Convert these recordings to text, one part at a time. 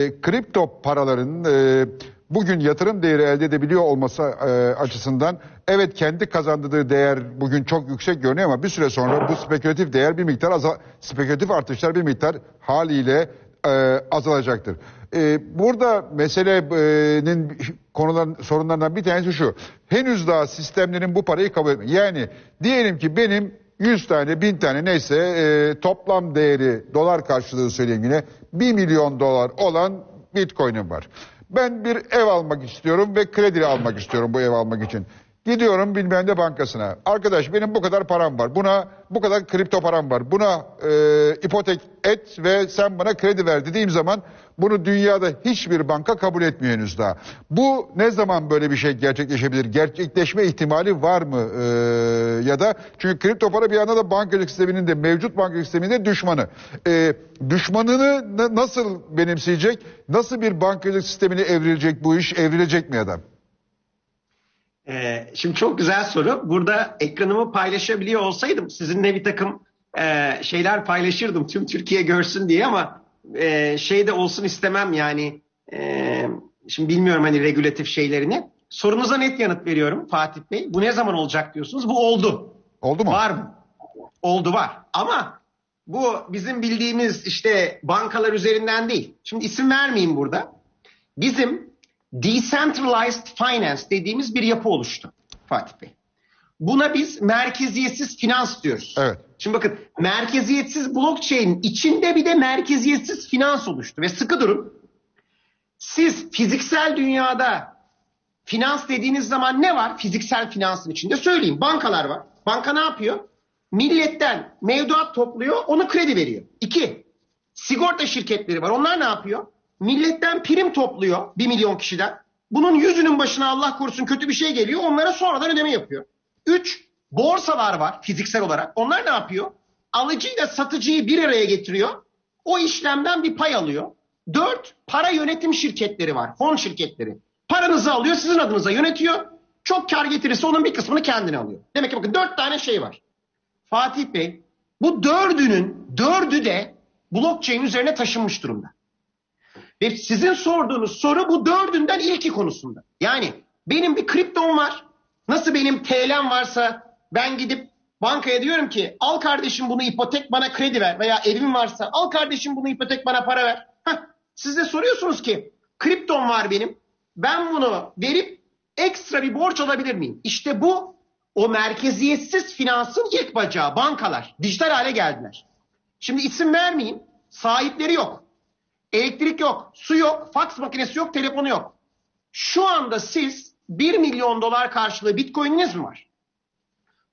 E, kripto paraların e, bugün yatırım değeri elde edebiliyor olması e, açısından evet kendi kazandığı değer bugün çok yüksek görünüyor ama bir süre sonra bu spekülatif değer bir miktar azal spekülatif artışlar bir miktar haliyle e, azalacaktır. E, burada meselenin konuların sorunlarından bir tanesi şu. Henüz daha sistemlerin bu parayı kabul etmiyor. Yani diyelim ki benim 100 tane, 1000 tane neyse e, toplam değeri dolar karşılığı söyleyeyim yine 1 milyon dolar olan bitcoin'im var. Ben bir ev almak istiyorum ve kredi almak istiyorum bu ev almak için. Gidiyorum bilmem ne bankasına. Arkadaş benim bu kadar param var. Buna bu kadar kripto param var. Buna e, ipotek et ve sen bana kredi ver dediğim zaman bunu dünyada hiçbir banka kabul etmiyor henüz daha. Bu ne zaman böyle bir şey gerçekleşebilir? Gerçekleşme ihtimali var mı? E, ya da çünkü kripto para bir anda da bankacılık sisteminin de mevcut bankacılık sisteminin de düşmanı. E, düşmanını na- nasıl benimseyecek? Nasıl bir bankacılık sistemine evrilecek bu iş? Evrilecek mi adam? Ee, şimdi çok güzel soru. Burada ekranımı paylaşabiliyor olsaydım sizinle bir takım e, şeyler paylaşırdım tüm Türkiye görsün diye ama e, şey de olsun istemem yani. E, şimdi bilmiyorum hani regülatif şeylerini. Sorunuza net yanıt veriyorum Fatih Bey. Bu ne zaman olacak diyorsunuz? Bu oldu. Oldu mu? Var mı? Oldu var. Ama bu bizim bildiğimiz işte bankalar üzerinden değil. Şimdi isim vermeyeyim burada. Bizim decentralized finance dediğimiz bir yapı oluştu Fatih Bey. Buna biz merkeziyetsiz finans diyoruz. Evet. Şimdi bakın merkeziyetsiz blockchain içinde bir de merkeziyetsiz finans oluştu ve sıkı durun. Siz fiziksel dünyada finans dediğiniz zaman ne var fiziksel finansın içinde? Söyleyeyim bankalar var. Banka ne yapıyor? Milletten mevduat topluyor onu kredi veriyor. İki, sigorta şirketleri var. Onlar ne yapıyor? Milletten prim topluyor bir milyon kişiden. Bunun yüzünün başına Allah korusun kötü bir şey geliyor. Onlara sonradan ödeme yapıyor. Üç, borsalar var fiziksel olarak. Onlar ne yapıyor? Alıcıyla satıcıyı bir araya getiriyor. O işlemden bir pay alıyor. Dört, para yönetim şirketleri var. Fon şirketleri. Paranızı alıyor sizin adınıza yönetiyor. Çok kar getirirse onun bir kısmını kendine alıyor. Demek ki bakın dört tane şey var. Fatih Bey bu dördünün dördü de blockchain üzerine taşınmış durumda. Ve sizin sorduğunuz soru bu dördünden ilki konusunda. Yani benim bir kriptom var. Nasıl benim TL'm varsa ben gidip bankaya diyorum ki al kardeşim bunu ipotek bana kredi ver veya evim varsa al kardeşim bunu ipotek bana para ver. Heh, siz de soruyorsunuz ki kriptom var benim. Ben bunu verip ekstra bir borç alabilir miyim? İşte bu o merkeziyetsiz finansın ilk bacağı bankalar. Dijital hale geldiler. Şimdi isim vermeyeyim. Sahipleri yok. Elektrik yok, su yok, faks makinesi yok, telefonu yok. Şu anda siz 1 milyon dolar karşılığı bitcoin'iniz mi var?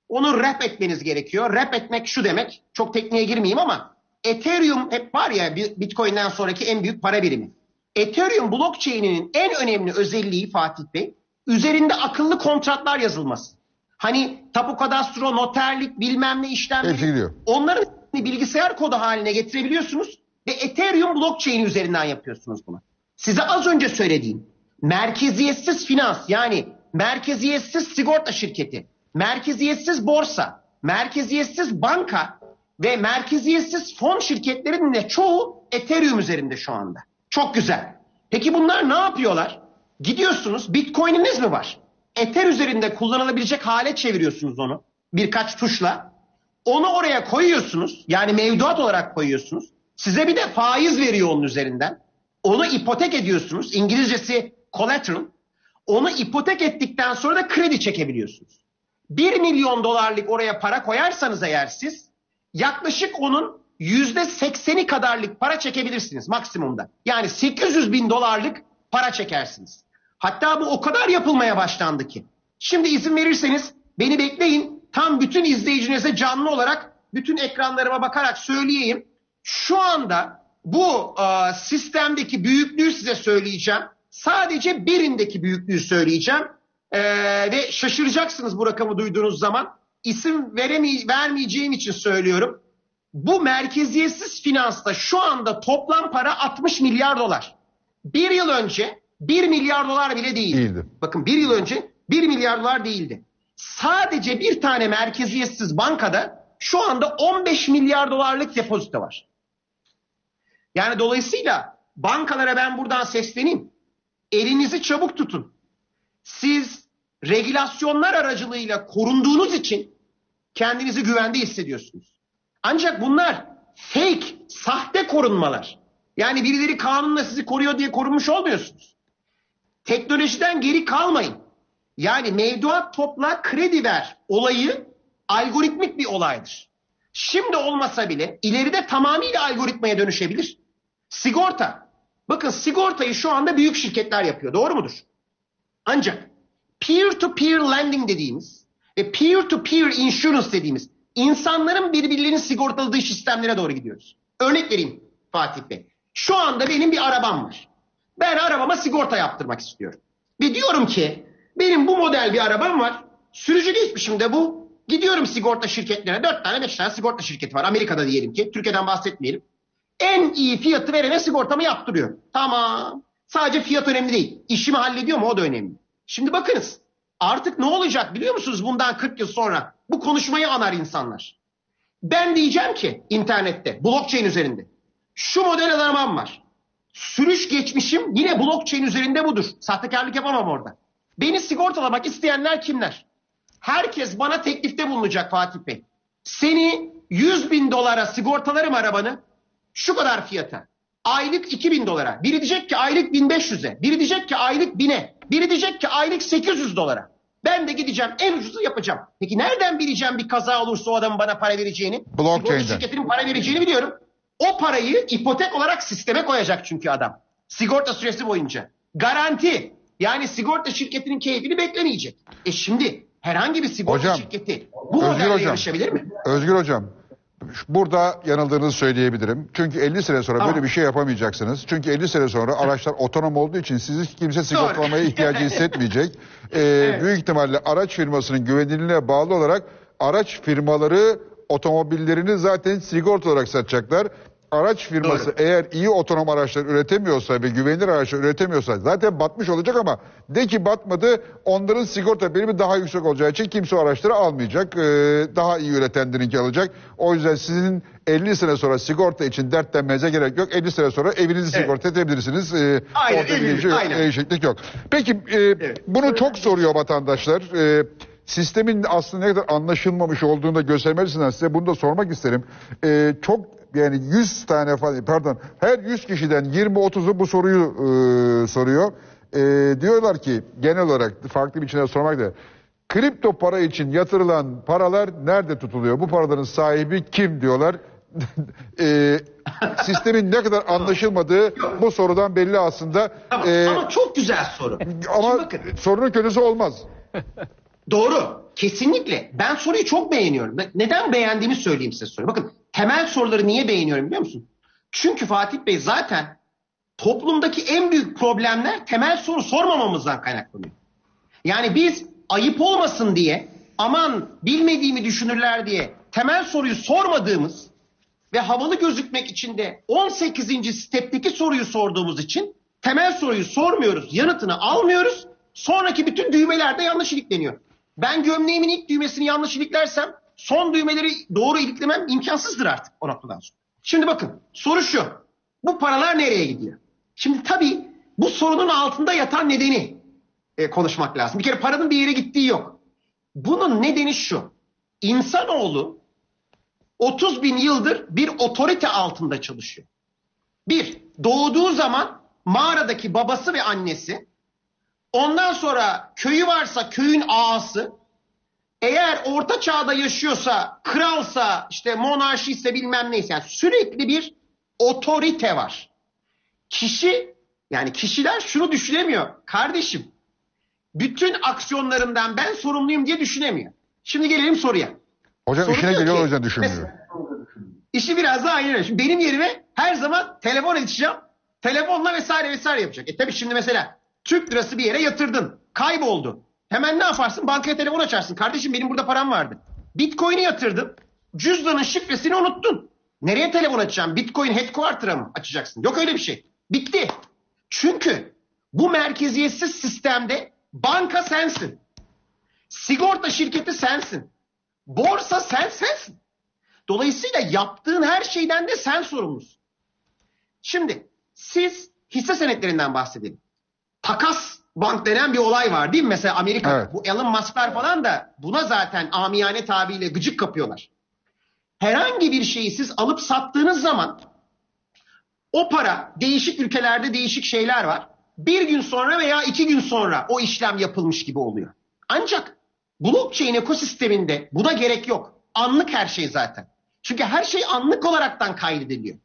Onu wrap etmeniz gerekiyor. Wrap etmek şu demek, çok tekniğe girmeyeyim ama Ethereum hep var ya bitcoin'den sonraki en büyük para birimi. Ethereum blockchain'inin en önemli özelliği Fatih Bey, üzerinde akıllı kontratlar yazılması. Hani tapu kadastro, noterlik, bilmem ne işlemleri. Hepsi gidiyor. Onların bilgisayar kodu haline getirebiliyorsunuz ve Ethereum blockchain üzerinden yapıyorsunuz bunu. Size az önce söylediğim merkeziyetsiz finans yani merkeziyetsiz sigorta şirketi, merkeziyetsiz borsa, merkeziyetsiz banka ve merkeziyetsiz fon şirketlerinin de çoğu Ethereum üzerinde şu anda. Çok güzel. Peki bunlar ne yapıyorlar? Gidiyorsunuz Bitcoin'iniz mi var? Ether üzerinde kullanılabilecek hale çeviriyorsunuz onu birkaç tuşla. Onu oraya koyuyorsunuz. Yani mevduat olarak koyuyorsunuz. Size bir de faiz veriyor onun üzerinden. Onu ipotek ediyorsunuz. İngilizcesi collateral. Onu ipotek ettikten sonra da kredi çekebiliyorsunuz. 1 milyon dolarlık oraya para koyarsanız eğer siz yaklaşık onun yüzde sekseni kadarlık para çekebilirsiniz maksimumda. Yani 800 bin dolarlık para çekersiniz. Hatta bu o kadar yapılmaya başlandı ki. Şimdi izin verirseniz beni bekleyin. Tam bütün izleyicinize canlı olarak bütün ekranlarıma bakarak söyleyeyim. Şu anda bu e, sistemdeki büyüklüğü size söyleyeceğim. Sadece birindeki büyüklüğü söyleyeceğim. E, ve şaşıracaksınız bu rakamı duyduğunuz zaman. İsim veremey vermeyeceğim için söylüyorum. Bu merkeziyetsiz finansta şu anda toplam para 60 milyar dolar. Bir yıl önce 1 milyar dolar bile değildi. Değildi. Bakın bir yıl önce 1 milyar dolar değildi. Sadece bir tane merkeziyetsiz bankada şu anda 15 milyar dolarlık depozito var. Yani dolayısıyla bankalara ben buradan sesleneyim. Elinizi çabuk tutun. Siz regülasyonlar aracılığıyla korunduğunuz için kendinizi güvende hissediyorsunuz. Ancak bunlar fake, sahte korunmalar. Yani birileri kanunla sizi koruyor diye korunmuş olmuyorsunuz. Teknolojiden geri kalmayın. Yani mevduat topla kredi ver olayı algoritmik bir olaydır. Şimdi olmasa bile ileride tamamıyla algoritmaya dönüşebilir. Sigorta. Bakın sigortayı şu anda büyük şirketler yapıyor. Doğru mudur? Ancak peer to peer lending dediğimiz ve peer to peer insurance dediğimiz insanların birbirlerini sigortaladığı sistemlere doğru gidiyoruz. Örnek vereyim Fatih Bey. Şu anda benim bir arabam var. Ben arabama sigorta yaptırmak istiyorum. Ve diyorum ki benim bu model bir arabam var. Sürücü geçmişim de bu. Gidiyorum sigorta şirketlerine. Dört tane beş tane sigorta şirketi var. Amerika'da diyelim ki. Türkiye'den bahsetmeyelim. En iyi fiyatı verene sigortamı yaptırıyorum. Tamam. Sadece fiyat önemli değil. İşimi hallediyor mu o da önemli. Şimdi bakınız. Artık ne olacak biliyor musunuz bundan 40 yıl sonra? Bu konuşmayı anar insanlar. Ben diyeceğim ki internette, blockchain üzerinde. Şu model arabam var. Sürüş geçmişim yine blockchain üzerinde budur. Sahtekarlık yapamam orada. Beni sigortalamak isteyenler kimler? Herkes bana teklifte bulunacak Fatih Bey. Seni 100 bin dolara sigortalarım arabanı şu kadar fiyata. Aylık 2000 dolara. Biri diyecek ki aylık 1500'e. Biri diyecek ki aylık 1000'e. Biri diyecek ki aylık 800 dolara. Ben de gideceğim en ucuzu yapacağım. Peki nereden bileceğim bir kaza olursa o adamın bana para vereceğini? Blockchain'den. Sigorta şirketinin para vereceğini biliyorum. O parayı ipotek olarak sisteme koyacak çünkü adam. Sigorta süresi boyunca. Garanti. Yani sigorta şirketinin keyfini beklemeyecek. E şimdi herhangi bir sigorta Hocam, şirketi bu Özgür modelle hocam. yarışabilir mi? Özgür Hocam, burada yanıldığınızı söyleyebilirim. Çünkü 50 sene sonra Tamam. böyle bir şey yapamayacaksınız. Çünkü 50 sene sonra araçlar otonom olduğu için sizi kimse sigortalamaya ihtiyacı hissetmeyecek. Ee, Büyük ihtimalle araç firmasının güvenilirliğine bağlı olarak araç firmaları otomobillerini zaten sigorta olarak satacaklar. Araç firması Doğru. eğer iyi otonom araçlar üretemiyorsa ve güvenilir araçlar üretemiyorsa zaten batmış olacak ama de ki batmadı onların sigorta birimi daha yüksek olacağı için kimse o araçları almayacak. Ee, daha iyi üretenlerinki alacak. O yüzden sizin 50 sene sonra sigorta için dertlenmenize gerek yok. 50 sene sonra evinizi Evet. sigorta edebilirsiniz. Ee, Aynen, orada bir şey aynen. değişiklik yok. Peki e, bunu çok soruyor vatandaşlar. E, sistemin aslında ne kadar anlaşılmamış olduğunu da göstermesinden size bunu da sormak isterim. E, çok yani 100 tane falan pardon her 100 kişiden 20-30'u bu soruyu e, soruyor. E, diyorlar ki genel olarak farklı bir biçimde sormak da kripto para için yatırılan paralar nerede tutuluyor? Bu paraların sahibi kim diyorlar. e, sistemin ne kadar anlaşılmadığı bu sorudan belli aslında. Tamam, E, ama çok güzel soru. ama bakın. sorunun kötüsü olmaz. Doğru. Kesinlikle. Ben soruyu çok beğeniyorum. Ne- Neden beğendiğimi söyleyeyim size soruyu. Bakın temel soruları niye beğeniyorum biliyor musun? Çünkü Fatih Bey zaten toplumdaki en büyük problemler temel soru sormamamızdan kaynaklanıyor. Yani biz ayıp olmasın diye aman bilmediğimi düşünürler diye temel soruyu sormadığımız ve havalı gözükmek için de 18. stepteki soruyu sorduğumuz için temel soruyu sormuyoruz, yanıtını almıyoruz. Sonraki bütün düğmeler de yanlış ilikleniyor. Ben gömleğimin ilk düğmesini yanlış iliklersem son düğmeleri doğru iliklemem imkansızdır artık o noktadan sonra. Şimdi bakın soru şu. Bu paralar nereye gidiyor? Şimdi tabii bu sorunun altında yatan nedeni e, konuşmak lazım. Bir kere paranın bir yere gittiği yok. Bunun nedeni şu. İnsanoğlu 30 bin yıldır bir otorite altında çalışıyor. Bir, doğduğu zaman mağaradaki babası ve annesi, ondan sonra köyü varsa köyün ağası, eğer orta çağda yaşıyorsa, kralsa, işte monarşiyse bilmem neyse, yani sürekli bir otorite var. Kişi, yani kişiler şunu düşünemiyor. Kardeşim, bütün aksiyonlarından ben sorumluyum diye düşünemiyor. Şimdi gelelim soruya. Hocam Sorun işine geliyor o yüzden düşünmüyor. İşi biraz daha aynen. Şimdi benim yerime her zaman telefon edeceğim. Telefonla vesaire vesaire yapacak. E tabii şimdi mesela Türk lirası bir yere yatırdın. Kayboldu. Hemen ne yaparsın? Bankaya telefon açarsın. Kardeşim benim burada param vardı. Bitcoin'i yatırdın. Cüzdanın şifresini unuttun. Nereye telefon açacaksın? Bitcoin headquarter'a mı açacaksın? Yok öyle bir şey. Bitti. Çünkü bu merkeziyetsiz sistemde banka sensin. Sigorta şirketi sensin. Borsa sen sensin. Dolayısıyla yaptığın her şeyden de sen sorumlusun. Şimdi Siz hisse senetlerinden bahsedelim. Takas bank denen bir olay var değil mi? Mesela Amerika'da. Evet. Bu Elon Musk'lar falan da buna zaten amiyane tabiyle gıcık kapıyorlar. Herhangi bir şeyi siz alıp sattığınız zaman o para değişik ülkelerde değişik şeyler var. Bir gün sonra veya iki gün sonra o işlem yapılmış gibi oluyor. Ancak blockchain ekosisteminde buna gerek yok. Anlık her şey zaten. Çünkü her şey anlık olaraktan kaydediliyor.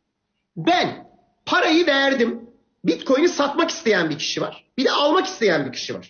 Ben parayı verdim. Bitcoin'i satmak isteyen bir kişi var. Bir de almak isteyen bir kişi var.